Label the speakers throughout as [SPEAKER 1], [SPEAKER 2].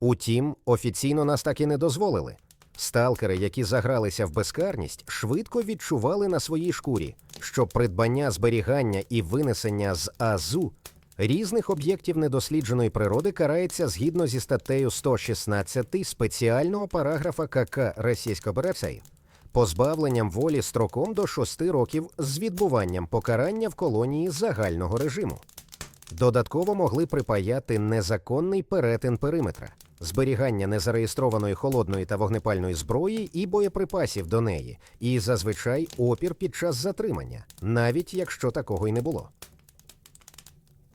[SPEAKER 1] Утім, офіційно нас так і не дозволили. Сталкери, які загралися в безкарність, швидко відчували на своїй шкурі, що придбання, зберігання і винесення з АЗУ різних об'єктів недослідженої природи карається згідно зі статтею 116 спеціального параграфа КК Російської Федерації позбавленням волі строком до 6 років з відбуванням покарання в колонії загального режиму. Додатково могли припаяти незаконний перетин периметра, зберігання незареєстрованої холодної та вогнепальної зброї і боєприпасів до неї, і зазвичай опір під час затримання, навіть якщо такого й не було.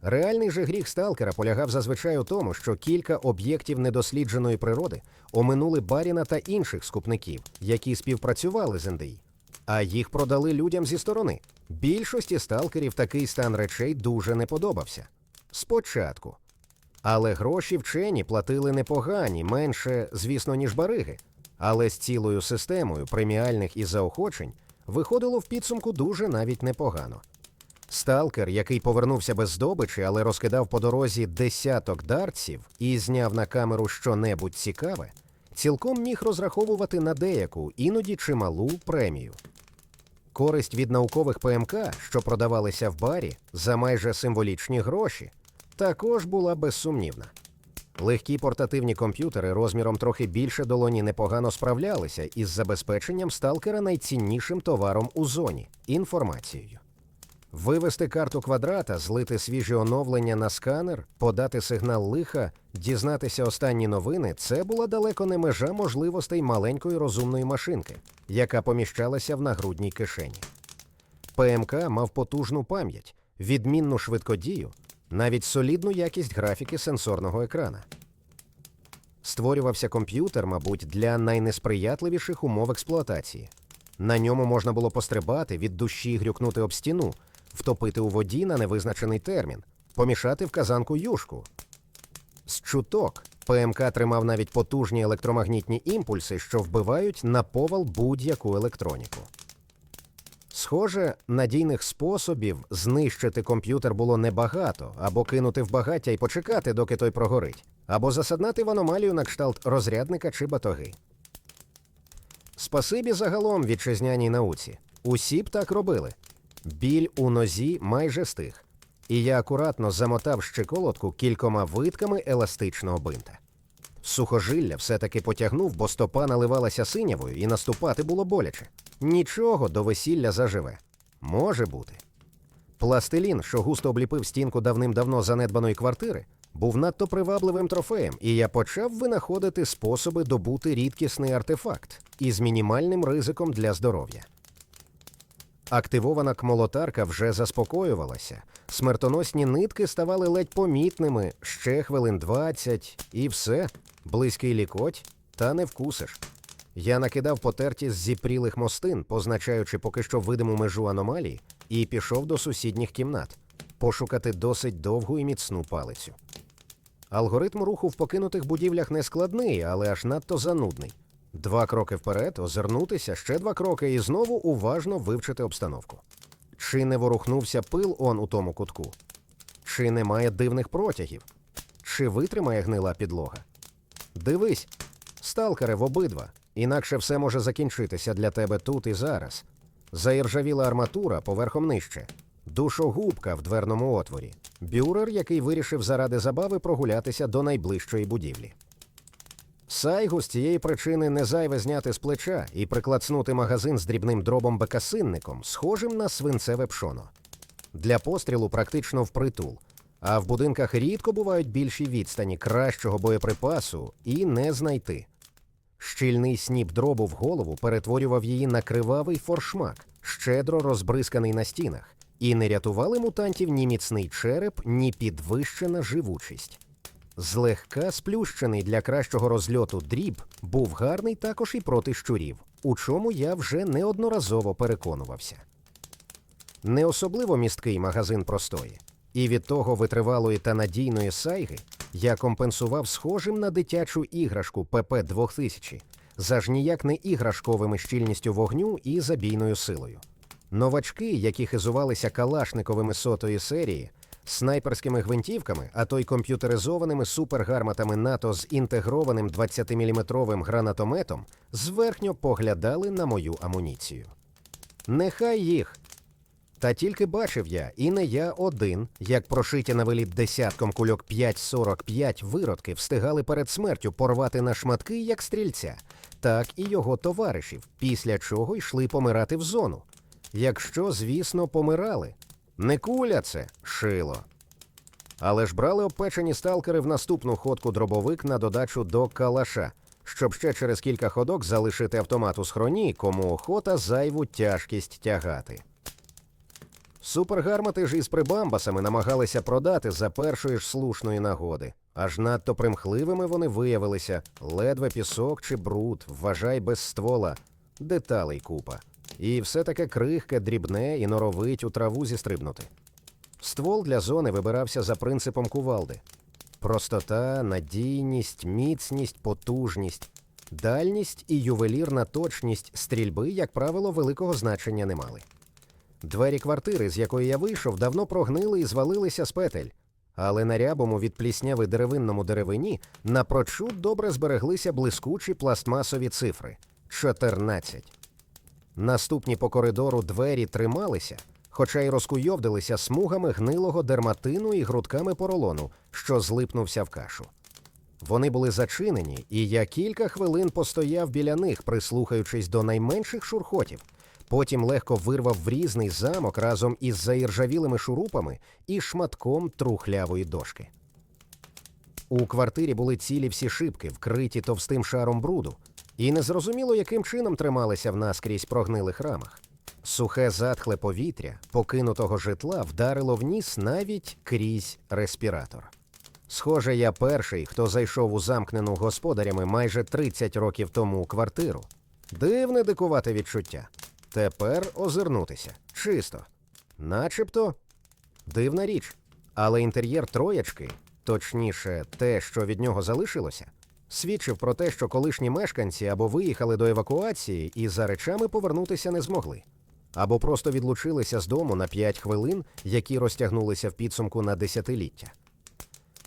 [SPEAKER 1] Реальний же гріх сталкера полягав зазвичай у тому, що кілька об'єктів недослідженої природи оминули Баріна та інших скупників, які співпрацювали з НДІ, а їх продали людям зі сторони. Більшості сталкерів такий стан речей дуже не подобався. Спочатку. Але гроші вчені платили непогані, менше, звісно, ніж бариги. Але з цілою системою преміальних і заохочень виходило в підсумку дуже навіть непогано. Сталкер, який повернувся без здобичі, але розкидав по дорозі десяток дарців і зняв на камеру щонебудь цікаве, цілком міг розраховувати на деяку, іноді чималу премію. Користь від наукових ПМК, що продавалися в барі за майже символічні гроші, також була безсумнівна. Легкі портативні комп'ютери розміром трохи більше долоні непогано справлялися із забезпеченням сталкера найціннішим товаром у зоні інформацією. Вивести карту квадрата, злити свіжі оновлення на сканер, подати сигнал лиха, дізнатися останні новини це була далеко не межа можливостей маленької розумної машинки, яка поміщалася в нагрудній кишені. ПМК мав потужну пам'ять, відмінну швидкодію, навіть солідну якість графіки сенсорного екрана. Створювався комп'ютер, мабуть, для найнесприятливіших умов експлуатації. На ньому можна було пострибати, від душі грюкнути об стіну, втопити у воді на невизначений термін, помішати в казанку юшку. З чуток ПМК тримав навіть потужні електромагнітні імпульси, що вбивають на повал будь-яку електроніку. Схоже, надійних способів знищити комп'ютер було небагато, або кинути в багаття і почекати, доки той прогорить, або засаднати в аномалію на кшталт розрядника чи батоги. Спасибі загалом вітчизняній науці. Усі б так робили. Біль у нозі майже стих, і я акуратно замотав щиколотку кількома витками еластичного бинта. Сухожилля все-таки потягнув, бо стопа наливалася синявою і наступати було боляче. Нічого до весілля заживе. Може бути. Пластилін, що густо обліпив стінку давним-давно занедбаної квартири, був надто привабливим трофеєм, і я почав винаходити способи добути рідкісний артефакт із мінімальним ризиком для здоров'я. Активована кмолотарка вже заспокоювалася. Смертоносні нитки ставали ледь помітними, ще хвилин 20, і все, близький лікоть, та не вкусиш. Я накидав потерті з зіпрілих мостин, позначаючи поки що видиму межу аномалії, і пішов до сусідніх кімнат пошукати досить довгу і міцну палицю. Алгоритм руху в покинутих будівлях не складний, але аж надто занудний. Два кроки вперед, озирнутися, ще два кроки і знову уважно вивчити обстановку. Чи не ворухнувся пил он у тому кутку? Чи немає дивних протягів? Чи витримає гнила підлога? Дивись, сталкери в обидва, інакше все може закінчитися для тебе тут і зараз. Заіржавіла арматура поверхом нижче, душогубка в дверному отворі, бюрер, який вирішив заради забави прогулятися до найближчої будівлі. Сайгу з цієї причини не зайве зняти з плеча і приклацнути магазин з дрібним дробом бекасинником, схожим на свинцеве пшоно. Для пострілу практично впритул, а в будинках рідко бувають більші відстані кращого боєприпасу і не знайти. Щільний сніп дробу в голову перетворював її на кривавий форшмак, щедро розбризканий на стінах, і не рятували мутантів ні міцний череп, ні підвищена живучість. Злегка сплющений для кращого розльоту дріб був гарний також і проти щурів, у чому я вже неодноразово переконувався. Не особливо місткий магазин простої, і від того витривалої та надійної сайги я компенсував схожим на дитячу іграшку ПП 2000 за ж ніяк не іграшковими щільністю вогню і забійною силою. Новачки, які хизувалися калашниковими сотої серії, снайперськими гвинтівками, а то й комп'ютеризованими супергарматами НАТО з інтегрованим 20-мм гранатометом, зверхньо поглядали на мою амуніцію. Нехай їх. Та тільки бачив я, і не я один, як прошиті на виліт десятком кульок 5.45 виродки встигали перед смертю порвати на шматки, як стрільця, так і його товаришів, після чого йшли помирати в зону. Якщо, звісно, помирали. Не куля це шило. Але ж брали обпечені сталкери в наступну ходку дробовик на додачу до калаша, щоб ще через кілька ходок залишити автомат у схроні, кому охота зайву тяжкість тягати. Супергармати ж із прибамбасами намагалися продати за першої ж слушної нагоди. Аж надто примхливими вони виявилися ледве пісок чи бруд, вважай без ствола, деталей купа. І все таке крихке, дрібне і норовить у траву зістрибнути. Ствол для зони вибирався за принципом кувалди: простота, надійність, міцність, потужність, дальність і ювелірна точність стрільби, як правило, великого значення не мали. Двері квартири, з якої я вийшов, давно прогнили і звалилися з петель. Але на рябому від плісняви деревинному деревині напрочуд добре збереглися блискучі пластмасові цифри 14. Наступні по коридору двері трималися, хоча й розкуйовдилися смугами гнилого дерматину і грудками поролону, що злипнувся в кашу. Вони були зачинені, і я кілька хвилин постояв біля них, прислухаючись до найменших шурхотів. Потім легко вирвав в різний замок разом із заіржавілими шурупами і шматком трухлявої дошки. У квартирі були цілі всі шибки, вкриті товстим шаром бруду, і незрозуміло, яким чином трималися в наскрізь прогнилих рамах. Сухе затхле повітря покинутого житла вдарило в ніс навіть крізь респіратор. Схоже, я перший, хто зайшов у замкнену господарями майже 30 років тому квартиру. Дивне дикувате відчуття. Тепер озирнутися. Чисто. Начебто дивна річ. Але інтер'єр троєчки, точніше, те, що від нього залишилося, свідчив про те, що колишні мешканці або виїхали до евакуації і за речами повернутися не змогли, або просто відлучилися з дому на 5 хвилин, які розтягнулися в підсумку на десятиліття.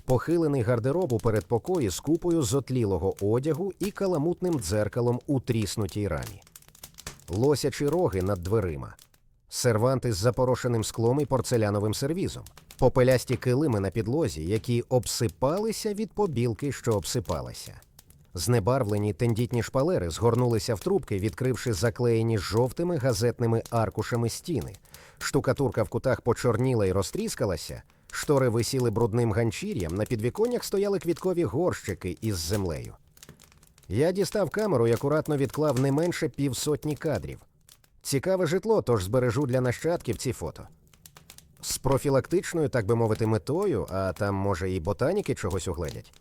[SPEAKER 1] Похилений гардероб у передпокої з купою зотлілого одягу і каламутним дзеркалом у тріснутій рамі лосячі роги над дверима, серванти з запорошеним склом і порцеляновим сервізом, попелясті килими на підлозі, які обсипалися від побілки, що обсипалася. Знебарвлені тендітні шпалери згорнулися в трубки, відкривши заклеєні жовтими газетними аркушами стіни. Штукатурка в кутах почорніла і розтріскалася, штори висіли брудним ганчір'ям, на підвіконнях стояли квіткові горщики із землею. Я дістав камеру і акуратно відклав не менше півсотні кадрів. Цікаве житло, тож збережу для нащадків ці фото. З профілактичною, так би мовити, метою, а там, може, і ботаніки чогось угледять.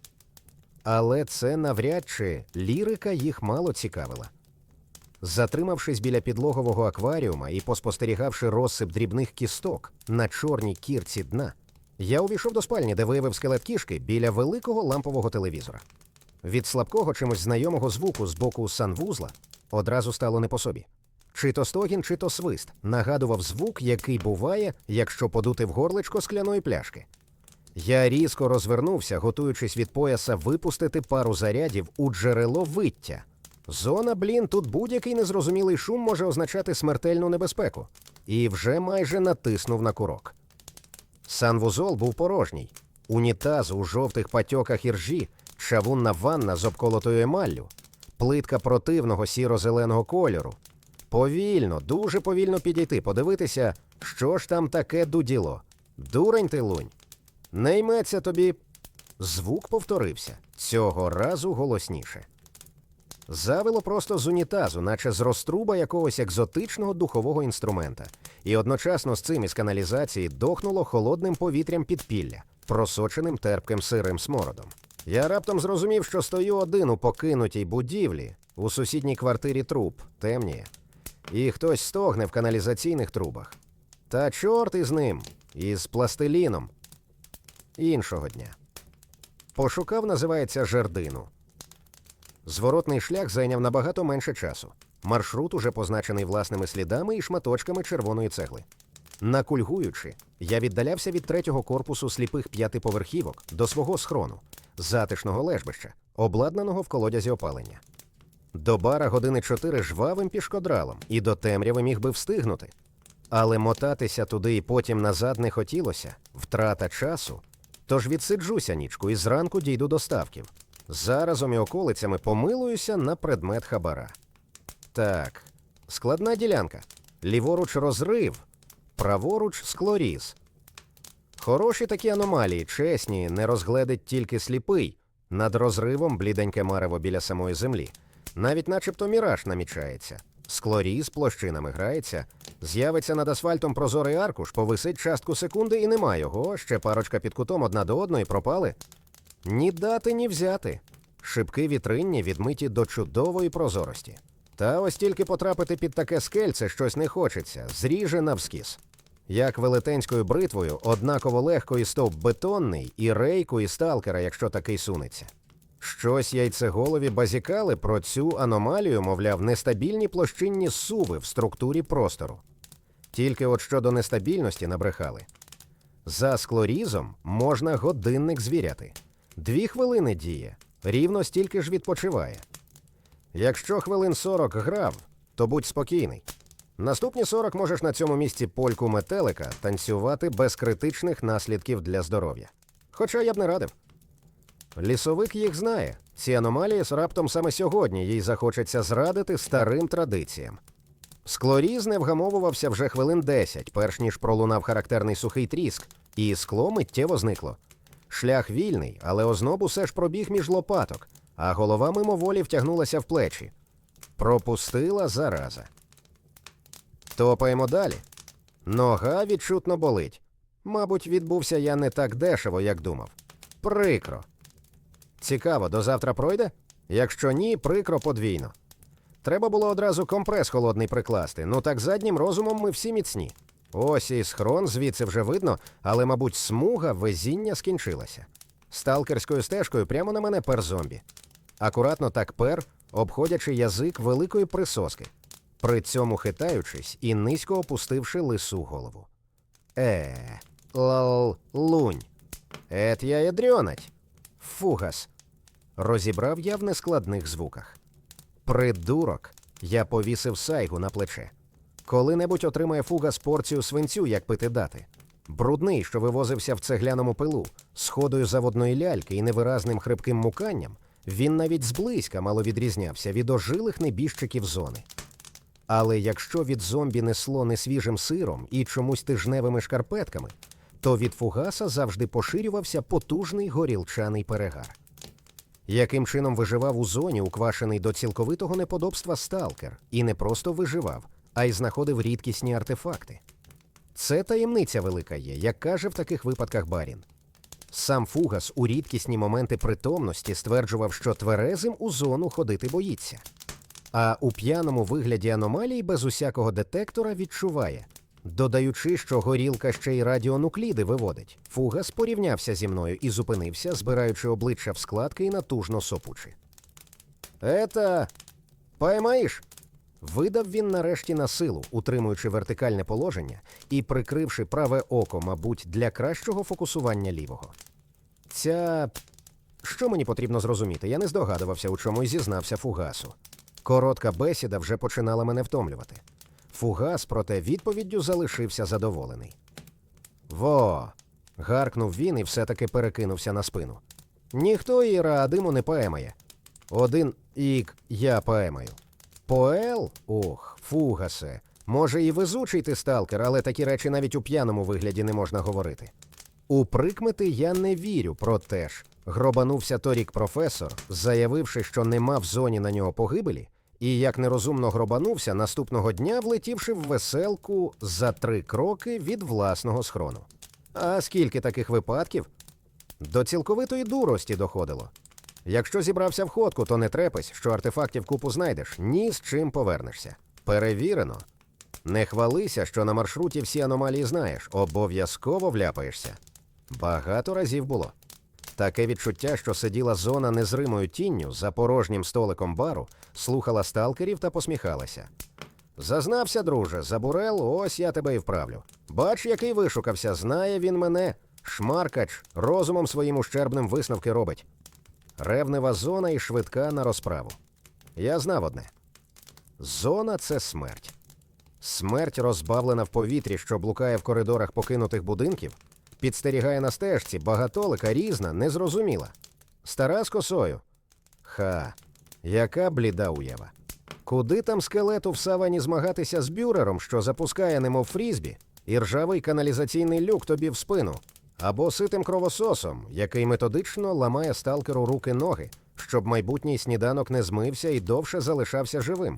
[SPEAKER 1] Але це навряд чи лірика їх мало цікавила. Затримавшись біля підлогового акваріума і поспостерігавши розсип дрібних кісток на чорній кірці дна, я увійшов до спальні, де виявив скелет кішки біля великого лампового телевізора. Від слабкого чимось знайомого звуку з боку санвузла одразу стало не по собі. Чи то стогін, чи то свист нагадував звук, який буває, якщо подути в горличко скляної пляшки. Я різко розвернувся, готуючись від пояса випустити пару зарядів у джерело виття. Зона, блін, тут будь-який незрозумілий шум може означати смертельну небезпеку, і вже майже натиснув на курок. Санвузол був порожній. Унітаз у жовтих патьоках іржі чавунна ванна з обколотою емаллю, плитка противного сіро-зеленого кольору. Повільно, дуже повільно підійти, подивитися, що ж там таке дуділо. Дурень ти лунь. Не йметься тобі. Звук повторився, цього разу голосніше. Завило просто з унітазу, наче з розтруба якогось екзотичного духового інструмента, і одночасно з цим із каналізації дохнуло холодним повітрям підпілля, просоченим терпким сирим смородом. Я раптом зрозумів, що стою один у покинутій будівлі, у сусідній квартирі труп, темніє, і хтось стогне в каналізаційних трубах. Та чорт із ним, із пластиліном. Іншого дня. Пошукав, називається жердину. Зворотний шлях зайняв набагато менше часу. Маршрут уже позначений власними слідами і шматочками червоної цегли. Накульгуючи, я віддалявся від третього корпусу сліпих п'ятиповерхівок до свого схрону, затишного лежбища, обладнаного в колодязі опалення. До бара години чотири жвавим пішкодралом, і до темряви міг би встигнути. Але мотатися туди і потім назад не хотілося втрата часу. Тож відсиджуся нічку і зранку дійду до ставків. Заразом і околицями помилуюся на предмет хабара. Так, складна ділянка. Ліворуч розрив, праворуч склоріз. Хороші такі аномалії, чесні, не розгледить тільки сліпий. Над розривом бліденьке марево біля самої землі. Навіть начебто міраж намічається. Склоріз площинами грається, з'явиться над асфальтом прозорий аркуш, повисить частку секунди і нема його. Ще парочка під кутом одна до одної пропали. Ні дати, ні взяти. Шибки вітринні відмиті до чудової прозорості. Та ось тільки потрапити під таке скельце щось не хочеться, зріже навскіз. Як велетенською бритвою, однаково легко і стовп бетонний, і рейку, і сталкера, якщо такий сунеться. Щось яйцеголові базікали про цю аномалію, мовляв, нестабільні площинні суви в структурі простору. Тільки от щодо нестабільності набрехали. За склорізом можна годинник звіряти. Дві хвилини діє, рівно стільки ж відпочиває. Якщо хвилин 40 грав, то будь спокійний. Наступні 40 можеш на цьому місці польку метелика танцювати без критичних наслідків для здоров'я. Хоча я б не радив. Лісовик їх знає. Ці аномалії з раптом саме сьогодні їй захочеться зрадити старим традиціям. Склоріз не вгамовувався вже хвилин 10, перш ніж пролунав характерний сухий тріск, і скло миттєво зникло. Шлях вільний, але озноб усе ж пробіг між лопаток, а голова мимоволі втягнулася в плечі. Пропустила зараза. Топаємо далі. Нога відчутно болить. Мабуть, відбувся я не так дешево, як думав. Прикро. Цікаво, до завтра пройде? Якщо ні, прикро подвійно. Треба було одразу компрес холодний прикласти. Ну так заднім розумом ми всі міцні. Ось і схрон звідси вже видно, але, мабуть, смуга везіння скінчилася. Сталкерською стежкою прямо на мене пер зомбі. Акуратно так пер, обходячи язик великої присоски, при цьому хитаючись і низько опустивши лису голову. Е, лал, лунь. Ет я ядрьонать. Фугас. Розібрав я в нескладних звуках. Придурок. Я повісив сайгу на плече. Коли-небудь отримає фугас порцію свинцю, як пити дати. Брудний, що вивозився в цегляному пилу, з ходою заводної ляльки і невиразним хрипким муканням, він навіть зблизька мало відрізнявся від ожилих небіжчиків зони. Але якщо від зомбі несло несвіжим сиром і чомусь тижневими шкарпетками, то від фугаса завжди поширювався потужний горілчаний перегар. Яким чином виживав у зоні, уквашений до цілковитого неподобства сталкер, і не просто виживав, а й знаходив рідкісні артефакти. Це таємниця велика є, як каже в таких випадках Барін. Сам Фугас у рідкісні моменти притомності стверджував, що тверезим у зону ходити боїться. А у п'яному вигляді аномалій без усякого детектора відчуває, додаючи, що горілка ще й радіонукліди виводить. Фугас порівнявся зі мною і зупинився, збираючи обличчя в складки і натужно сопучи. Ета, поймаєш? Видав він нарешті на силу, утримуючи вертикальне положення і прикривши праве око, мабуть, для кращого фокусування лівого. Ця. Що мені потрібно зрозуміти? Я не здогадувався, у чому й зізнався Фугасу. Коротка бесіда вже починала мене втомлювати. Фугас, проте, відповіддю залишився задоволений. Во. гаркнув він і все-таки перекинувся на спину. Ніхто і Раадиму не поемає. Один ік я поемаю. Поел? Ох, фугасе. Може, і везучий ти сталкер, але такі речі навіть у п'яному вигляді не можна говорити. У прикмети я не вірю, проте ж. Гробанувся торік професор, заявивши, що нема в зоні на нього погибелі, і як нерозумно гробанувся, наступного дня влетівши в веселку за три кроки від власного схрону. А скільки таких випадків? До цілковитої дурості доходило. Якщо зібрався в ходку, то не трепись, що артефактів купу знайдеш, ні з чим повернешся. Перевірено. Не хвалися, що на маршруті всі аномалії знаєш, обов'язково вляпаєшся. Багато разів було. Таке відчуття, що сиділа зона незримою тінню за порожнім столиком бару, слухала сталкерів та посміхалася. Зазнався, друже, забурел, ось я тебе і вправлю. Бач, який вишукався, знає він мене. Шмаркач розумом своїм ущербним висновки робить. Ревнива зона і швидка на розправу. Я знав одне: зона це смерть. Смерть, розбавлена в повітрі, що блукає в коридорах покинутих будинків, підстерігає на стежці, багатолика, різна, незрозуміла. Стара з косою. Ха, яка бліда уява. Куди там скелету в савані змагатися з бюрером, що запускає немов фрізбі, і ржавий каналізаційний люк тобі в спину, або ситим кровососом, який методично ламає сталкеру руки-ноги, щоб майбутній сніданок не змився і довше залишався живим,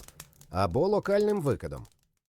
[SPEAKER 1] або локальним викидом,